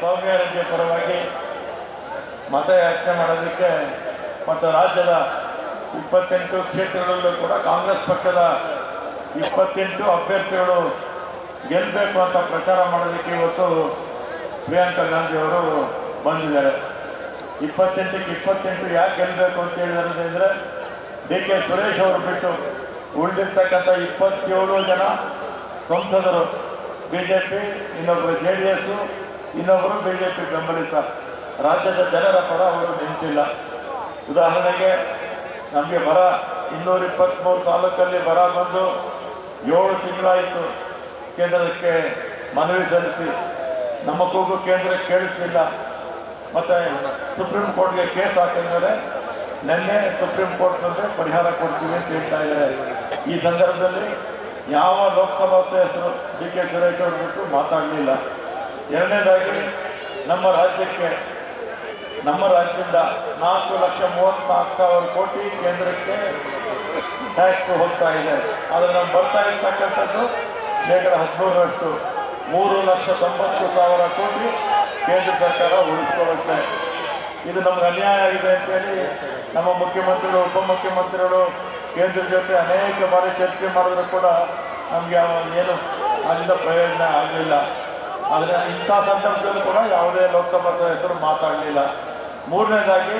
ಸೌಮ್ಯಾರೆಡ್ಡಿ ಪರವಾಗಿ ಮತಯಾಚನೆ ಮಾಡೋದಕ್ಕೆ ಮತ್ತು ರಾಜ್ಯದ ಇಪ್ಪತ್ತೆಂಟು ಕ್ಷೇತ್ರಗಳಲ್ಲೂ ಕೂಡ ಕಾಂಗ್ರೆಸ್ ಪಕ್ಷದ ಇಪ್ಪತ್ತೆಂಟು ಅಭ್ಯರ್ಥಿಗಳು ಗೆಲ್ಲಬೇಕು ಅಂತ ಪ್ರಚಾರ ಮಾಡೋದಕ್ಕೆ ಇವತ್ತು ಪ್ರಿಯಾಂಕಾ ಗಾಂಧಿಯವರು ಬಂದಿದ್ದಾರೆ. ಇಪ್ಪತ್ತೆಂಟಕ್ಕೆ ಇಪ್ಪತ್ತೆಂಟು ಯಾಕೆ ಗೆಲ್ಲಬೇಕು ಅಂತ ಹೇಳಿದ್ರೆ ಅಂದರೆ ಡಿ ಕೆ ಸುರೇಶ್ ಅವರು ಬಿಟ್ಟು ಉಳಿದಿರ್ತಕ್ಕಂಥ ಇಪ್ಪತ್ತೇಳು ಜನ ಸಂಸದರು. ಬಿ ಜೆ ಪಿ ಇನ್ನೊಬ್ಬರು ಜೆ ಡಿ ಎಸ್ಸು ಇನ್ನೊಬ್ಬರು ಬಿ ಜೆ ಪಿ ಬೆಂಬಲಿತ. ರಾಜ್ಯದ ಜನರ ಪರ ಅವರು ನಿಂತಿಲ್ಲ. ಉದಾಹರಣೆಗೆ, ನಮಗೆ ಬರ ಇನ್ನೂರ ಇಪ್ಪತ್ತ್ಮೂರು ತಾಲೂಕಲ್ಲಿ ಬರ ಬಂದು ಏಳು ತಿಂಗಳಾಯಿತು. ಕೇಂದ್ರಕ್ಕೆ ಮನವಿ ಸಲ್ಲಿಸಿ. ನಮ್ಮ ಕೂಗು ಕೇಂದ್ರ ಕೇಳಿಸಲಿಲ್ಲ. ಮತ್ತು ಸುಪ್ರೀಂ ಕೋರ್ಟ್ಗೆ ಕೇಸ್ ಹಾಕಿದ್ಮೇಲೆ ನಿನ್ನೆ ಸುಪ್ರೀಂ ಕೋರ್ಟ್ನಲ್ಲಿ ಪರಿಹಾರ ಕೊಡ್ತೀವಿ ಅಂತ ಹೇಳ್ತಾ ಇದ್ದಾರೆ. ಈ ಸಂದರ್ಭದಲ್ಲಿ ಯಾವ ಲೋಕಸಭಾ ಸದಸ್ಯರು ಡಿ ಕೆ ಸುರೇಶ್ ಅವರು ಬಿಟ್ಟು ಮಾತಾಡಲಿಲ್ಲ. ಎರಡನೇದಾಗಿ, ನಮ್ಮ ರಾಜ್ಯಕ್ಕೆ, ನಮ್ಮ ರಾಜ್ಯದಿಂದ ನಾಲ್ಕು ಲಕ್ಷ ಮೂವತ್ತ್ನಾಲ್ಕು ಸಾವಿರ ಕೋಟಿ ಕೇಂದ್ರಕ್ಕೆ ಟ್ಯಾಕ್ಸ್ ಹೋಗ್ತಾ ಇದೆ. ಆದರೆ ನಾವು ಬರ್ತಾ ಇರ್ತಕ್ಕಂಥದ್ದು ಶೇಕಡ ಹದಿಮೂರರಷ್ಟು. ಮೂರು ಲಕ್ಷ ತೊಂಬತ್ತು ಸಾವಿರ ಕೋಟಿ ಕೇಂದ್ರ ಸರ್ಕಾರ ಉಳಿಸ್ಕೊಳ್ಳುತ್ತೆ. ಇದು ನಮ್ಗೆ ಅನ್ಯಾಯ ಆಗಿದೆ ಅಂತೇಳಿ ನಮ್ಮ ಮುಖ್ಯಮಂತ್ರಿಗಳು, ಉಪಮುಖ್ಯಮಂತ್ರಿಗಳು ಕೇಂದ್ರ ಜೊತೆ ಅನೇಕ ಬಾರಿ ಚರ್ಚೆ ಮಾಡಿದ್ರು ಕೂಡ ನಮಗೆ ಏನು, ಅಲ್ಲಿಂದ ಪ್ರಯೋಜನ ಆಗಲಿಲ್ಲ. ಆದರೆ ಇಂಥ ಸಂದರ್ಭದಲ್ಲೂ ಕೂಡ ಯಾವುದೇ ಲೋಕಸಭಾ ಹೆಸರು ಮಾತಾಡಲಿಲ್ಲ. ಮೂರನೇದಾಗಿ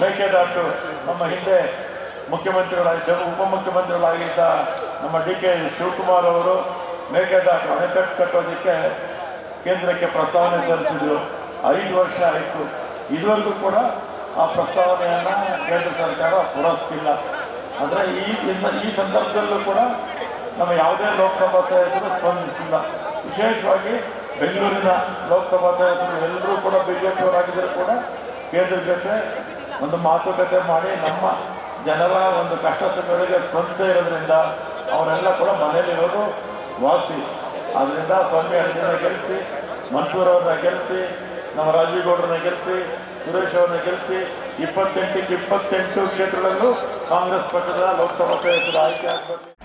ಮೇಕೆದಾಟು. ನಮ್ಮ ಹಿಂದೆ ಮುಖ್ಯಮಂತ್ರಿಗಳಾಗಿದ್ದ ಉಪಮುಖ್ಯಮಂತ್ರಿಗಳಾಗಿದ್ದ ನಮ್ಮ ಡಿ ಕೆ ಶಿವಕುಮಾರ್ ಅವರು ಮೇಕೆದಾಟು ಅಣೆಕಟ್ಟು ಕಟ್ಟೋದಕ್ಕೆ ಕೇಂದ್ರಕ್ಕೆ ಪ್ರಸ್ತಾವನೆ ಸಲ್ಲಿಸಿದ್ರು. ಐದು ವರ್ಷ ಆಯಿತು. ಇದುವರೆಗೂ ಕೂಡ ಆ ಪ್ರಸ್ತಾವನೆಯನ್ನು ಕೇಂದ್ರ ಸರ್ಕಾರ ಪೂರೈಸ್ತಿಲ್ಲ ಅಂದರೆ ಈ, ಇನ್ನು ಈ ಸಂದರ್ಭದಲ್ಲೂ ಕೂಡ ನಮ್ಮ ಯಾವುದೇ ಲೋಕಸಭಾ ಸದಸ್ಯರು ಸ್ಪಂದಿಸಿಲ್ಲ. ವಿಶೇಷವಾಗಿ ಬೆಂಗಳೂರಿನ ಲೋಕಸಭಾ ಎಲ್ಲರೂ ಕೂಡ ಬಿಜೆಪಿಯವರಾಗಿದ್ದರೂ ಕೂಡ ಕೇಂದ್ರ ಜೊತೆ ಒಂದು ಮಾತುಕತೆ ಮಾಡಿ ನಮ್ಮ ಜನರ ಒಂದು ಕಷ್ಟ ಸುಖಗಳಿಗೆ ಸ್ವಂತ ಇರೋದ್ರಿಂದ ಅವರೆಲ್ಲ ಕೂಡ ಮನೆಯಲ್ಲಿರೋದು ವಾಸಿ. ಆದ್ದರಿಂದ ಸ್ವಾಮಿ ಅರ್ಜಿನ ಗೆಲ್ಲಿಸಿ ಮನ್ಸೂರ್ ಅವ್ರನ್ನ ಗೆಲ್ಲಿಸಿ ನಮ್ಮ ರಾಜೀವ್ ಗೌಡ್ರನ್ನ ಗೆಲ್ಲಿಸಿ ಸುರೇಶ್ ಅವ್ರನ್ನ ಗೆಲ್ಲಿಸಿ ಇಪ್ಪತ್ತೆಂಟಕ್ಕೆ ಇಪ್ಪತ್ತೆಂಟು ಕ್ಷೇತ್ರಗಳಲ್ಲೂ ಕಾಂಗ್ರೆಸ್ ಪಕ್ಷದ ಲೋಕಸಭಾ ಸದಸ್ಯರ ಆಯ್ಕೆ ಆಗಬೇಕು.